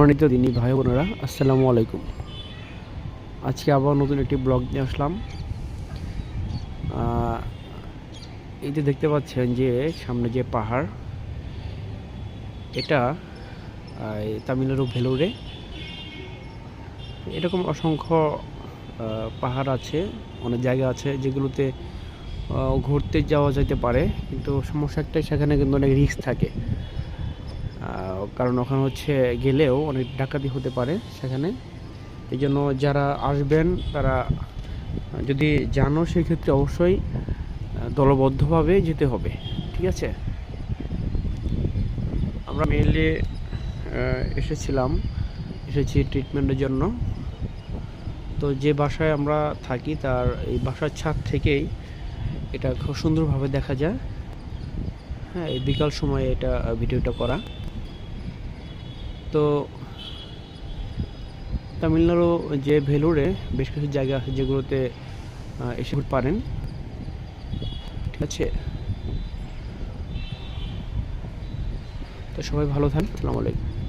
সম্মানিত দিনী ভাই বোনেরা আসসালামু আলাইকুম। আজকে আবার নতুন একটি ব্লগ নিয়ে আসলাম। এই যে দেখতে পাচ্ছেন যে, সামনে যে পাহাড়, এটা তামিলনাড়ু ভেলোরে। এরকম অসংখ্য পাহাড় আছে, অনেক জায়গা আছে যেগুলোতে ঘুরতে যাওয়া যেতে পারে, কিন্তু সমস্যা একটাই, সেখানে কিন্তু অনেক রিস্ক থাকে। কারণ ওখানে হচ্ছে গেলেও অনেক ডাকাতি হতে পারে সেখানে। এই জন্য যারা আসবেন, তারা যদি জানো সেক্ষেত্রে অবশ্যই দলবদ্ধভাবে যেতে হবে, ঠিক আছে? আমরা মেনলি এসেছিলাম, এসেছি ট্রিটমেন্টের জন্য। তো যে বাসায় আমরা থাকি, তার এই বাসার ছাদ থেকেই এটা খুব সুন্দরভাবে দেখা যায়। হ্যাঁ এই বিকাল সময়ে এটা ভিডিওটা করা। তো তামিলনাড়ু যে ভেলুরে বেশ কিছু জায়গা আছে যেগুলোতে এসে পারেন। ঠিক আছে। তো সবাই ভালো থাকেন আলাইকুম।